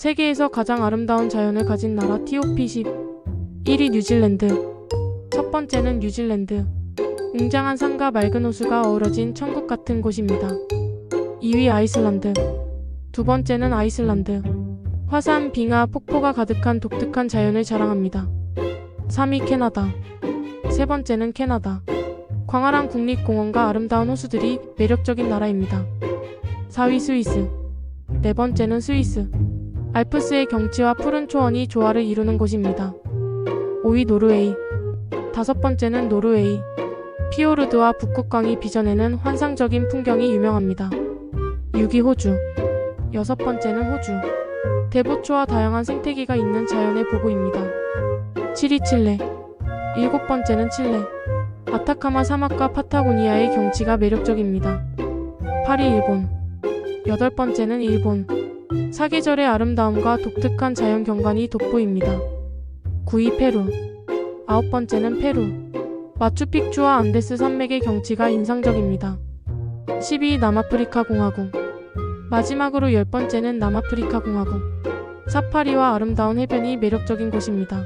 세계에서 가장 아름다운 자연을 가진 나라 10 1위 뉴질랜드. 첫 번째는 뉴질랜드. 웅장한 산과 맑은 호수가 어우러진 천국 같은 곳입니다. 2위 아이슬란드. 두 번째는 아이슬란드. 화산, 빙하, 폭포가 가득한 독특한 자연을 자랑합니다. 3위 캐나다. 세 번째는 캐나다. 광활한 국립공원과 아름다운 호수들이 매력적인 나라입니다. 4위 스위스. 네 번째는 스위스 알프스의 경치와 푸른 초원이 조화를 이루는 곳입니다. 5위 노르웨이 다섯 번째는 노르웨이 피오르드와 북극광이 빚어내는 환상적인 풍경이 유명합니다. 6위 호주 여섯 번째는 호주 대보초와 다양한 생태계가 있는 자연의 보고입니다. 7위 칠레 일곱 번째는 칠레 아타카마 사막과 파타고니아의 경치가 매력적입니다. 8위 일본 여덟 번째는 일본 사계절의 아름다움과 독특한 자연 경관이 돋보입니다. 9위 페루 아홉 번째는 페루 마추픽추와 안데스 산맥의 경치가 인상적입니다. 10위 남아프리카 공화국 마지막으로 열 번째는 남아프리카 공화국 사파리와 아름다운 해변이 매력적인 곳입니다.